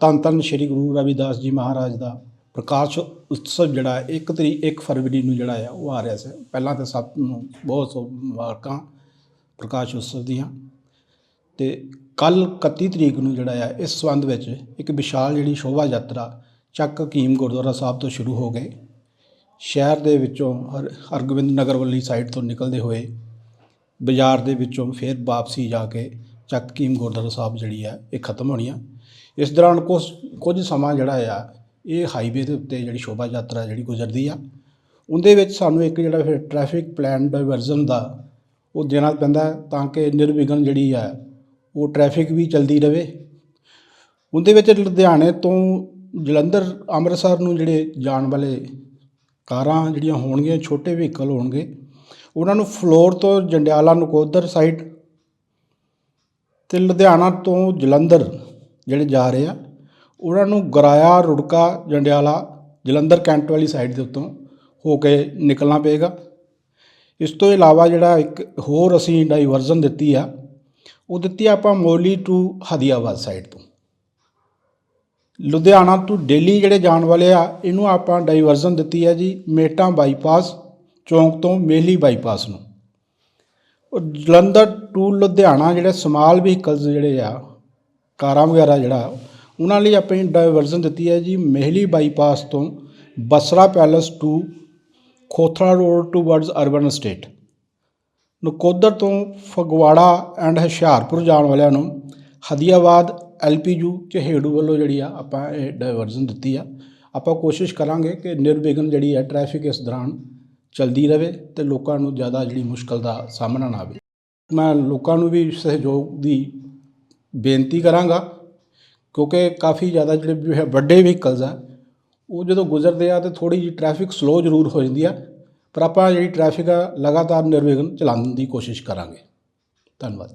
ਧੰਨ ਧੰਨ ਸ੍ਰੀ ਗੁਰੂ ਰਵਿਦਾਸ ਜੀ ਮਹਾਰਾਜ ਦਾ ਪ੍ਰਕਾਸ਼ ਉਤਸਵ ਜਿਹੜਾ ਹੈ 1 ਤਰੀਕ 1 ਫਰਵਰੀ ਨੂੰ ਜਿਹੜਾ ਆ ਉਹ ਆ ਰਿਹਾ ਸੀ। ਪਹਿਲਾਂ ਤਾਂ ਸਭ ਨੂੰ ਬਹੁਤ ਸੋ ਮੁਬਾਰਕਾਂ ਪ੍ਰਕਾਸ਼ ਉਤਸਵ ਦੀਆਂ। ਤੇ ਕੱਲ 31 ਤਰੀਕ ਨੂੰ ਜਿਹੜਾ ਆ ਇਸ ਸੰਬੰਧ ਵਿੱਚ ਇੱਕ ਵਿਸ਼ਾਲ ਜਿਹੜੀ ਸ਼ੋਭਾ ਯਾਤਰਾ ਚੱਕ ਕੀਮ ਗੁਰਦੁਆਰਾ ਸਾਹਿਬ ਤੋਂ ਸ਼ੁਰੂ ਹੋ ਗਏ ਸ਼ਹਿਰ ਦੇ ਵਿੱਚੋਂ ਹਰ, ਹਰਗੋਬਿੰਦ ਨਗਰ ਵਾਲੀ ਸਾਈਡ ਤੋਂ ਨਿਕਲਦੇ ਹੋਏ ਬਾਜ਼ਾਰ ਦੇ ਵਿੱਚੋਂ ਫਿਰ ਵਾਪਸੀ ਜਾ ਕੇ ਚੱਕ ਕੀਮ ਗੁਰਦੁਆਰਾ ਸਾਹਿਬ ਜਿਹੜੀ ਆ, ਇਹ ਖਤਮ ਹੋਣੀ ਆ। ਇਸ ਦੌਰਾਨ ਕੁਝ ਕੁਝ ਸਮਾਂ ਜਿਹੜਾ ਆ, ਇਹ ਹਾਈਵੇ ਦੇ ਉੱਤੇ ਜਿਹੜੀ ਸ਼ੋਭਾ ਯਾਤਰਾ ਜਿਹੜੀ ਗੁਜ਼ਰਦੀ ਆ, ਉਹਦੇ ਵਿੱਚ ਸਾਨੂੰ ਇੱਕ ਜਿਹੜਾ ਫਿਰ ਟ੍ਰੈਫਿਕ ਪਲਾਨ ਡਾਇਵਰਜ਼ਨ ਦਾ ਉਹ ਦੇਣਾ ਪੈਂਦਾ ਤਾਂ ਕਿ ਨਿਰਵਿਘਨ ਜਿਹੜੀ ਆ, ਉਹ ਟ੍ਰੈਫਿਕ ਵੀ ਚਲਦੀ ਰਵੇ। ਉਹਦੇ ਵਿੱਚ ਲੁਧਿਆਣੇ ਤੋਂ ਜਲੰਧਰ, ਅੰਮ੍ਰਿਤਸਰ ਨੂੰ ਜਿਹੜੇ ਜਾਣ ਵਾਲੇ ਕਾਰਾਂ ਜਿਹੜੀਆਂ ਹੋਣਗੀਆਂ, ਛੋਟੇ ਵਹੀਕਲ ਹੋਣਗੇ, ਉਹਨਾਂ ਨੂੰ ਫਲੋਰ ਤੋਂ ਜੰਡਿਆਲਾ ਨਕੋਦਰ ਸਾਈਡ ਤੇ ਲੁਧਿਆਣਾ ਤੋਂ ਜਲੰਧਰ ਜਿਹੜੇ ਜਾ ਰਹੇ ਆ, ਉਹਨਾਂ ਨੂੰ ਗਰਾਇਆ, ਰੁੜਕਾ, ਜੰਡਿਆਲਾ, ਜਲੰਧਰ ਕੈਂਟ ਵਾਲੀ ਸਾਈਡ ਦੇ ਉੱਤੋਂ ਹੋ ਕੇ ਨਿਕਲਣਾ ਪਏਗਾ। ਇਸ ਤੋਂ ਇਲਾਵਾ ਜਿਹੜਾ ਇੱਕ ਹੋਰ ਅਸੀਂ ਡਾਈਵਰਜ਼ਨ ਦਿੱਤੀ ਆ, ਉਹ ਦਿੱਤੀ ਆ ਆਪਾਂ ਮੋਲੀ ਟੂ ਹਦੀਆਬਾਦ ਸਾਈਡ ਤੋਂ। ਲੁਧਿਆਣਾ ਤੋਂ ਦਿੱਲੀ ਜਿਹੜੇ ਜਾਣ ਵਾਲੇ ਆ, ਇਹਨੂੰ ਆਪਾਂ ਡਾਈਵਰਜ਼ਨ ਦਿੱਤੀ ਆ ਜੀ ਮੇਟਾ ਬਾਈਪਾਸ ਚੌਂਕ ਤੋਂ ਮੇਲੀ ਬਾਈਪਾਸ ਨੂੰ। ਉਹ ਜਲੰਧਰ ਟੂ ਲੁਧਿਆਣਾ ਜਿਹੜੇ ਸਮਾਲ ਵਹੀਕਲਸ ਜਿਹੜੇ ਆ, ਕਾਰਾਂ ਵਗੈਰਾ ਜਿਹੜਾ, ਉਹਨਾਂ ਲਈ ਆਪਣੀ ਡਾਇਵਰਜਨ ਦਿੱਤੀ ਹੈ ਜੀ ਮਹਿਲੀ ਬਾਈਪਾਸ ਤੋਂ Basra palace to Khothra road to towards urban state Nakodar ਤੋਂ ਫਗਵਾੜਾ ਐਂਡ ਹੁਸ਼ਿਆਰਪੁਰ ਜਾਣ ਵਾਲਿਆਂ ਨੂੰ ਹਦੀਆਬਾਦ, ਐਲਪੀਯੂ ਚਹੇੜੂ ਵੱਲੋਂ ਜਿਹੜੀ ਆ ਆਪਾਂ ਇਹ ਡਾਇਵਰਜਨ ਦਿੱਤੀ ਆ। ਆਪਾਂ ਕੋਸ਼ਿਸ਼ ਕਰਾਂਗੇ ਕਿ ਨਿਰਵਿਘਨ ਜਿਹੜੀ ਹੈ ਟ੍ਰੈਫਿਕ ਇਸ ਦੌਰਾਨ ਚਲਦੀ ਰਹੇ ਤੇ ਲੋਕਾਂ ਨੂੰ ਜ਼ਿਆਦਾ ਜਿਹੜੀ ਮੁਸ਼ਕਲ ਦਾ ਸਾਹਮਣਾ ਨਾ ਆਵੇ। ਮੈਂ ਲੋਕਾਂ ਨੂੰ ਵੀ ਸਹਿਯੋਗ ਦੀ ਬੇਨਤੀ ਕਰਾਂਗਾ, ਕਿਉਂਕਿ ਕਾਫੀ ਜ਼ਿਆਦਾ ਜਿਹੜੇ ਵੱਡੇ ਵਹੀਕਲਸ ਆ, ਉਹ ਜਦੋਂ ਗੁਜ਼ਰਦੇ ਆ ਤੇ ਥੋੜੀ ਜਿਹੀ ਟ੍ਰੈਫਿਕ ਸਲੋ ਜ਼ਰੂਰ ਹੋ ਜਾਂਦੀ ਆ, ਪਰ ਆਪਾਂ ਜਿਹੜੀ ਟ੍ਰੈਫਿਕ ਆ ਲਗਾਤਾਰ ਨਿਰਵਿਘਨ ਚਲਾਉਣ ਦੀ ਕੋਸ਼ਿਸ਼ ਕਰਾਂਗੇ। ਧੰਨਵਾਦ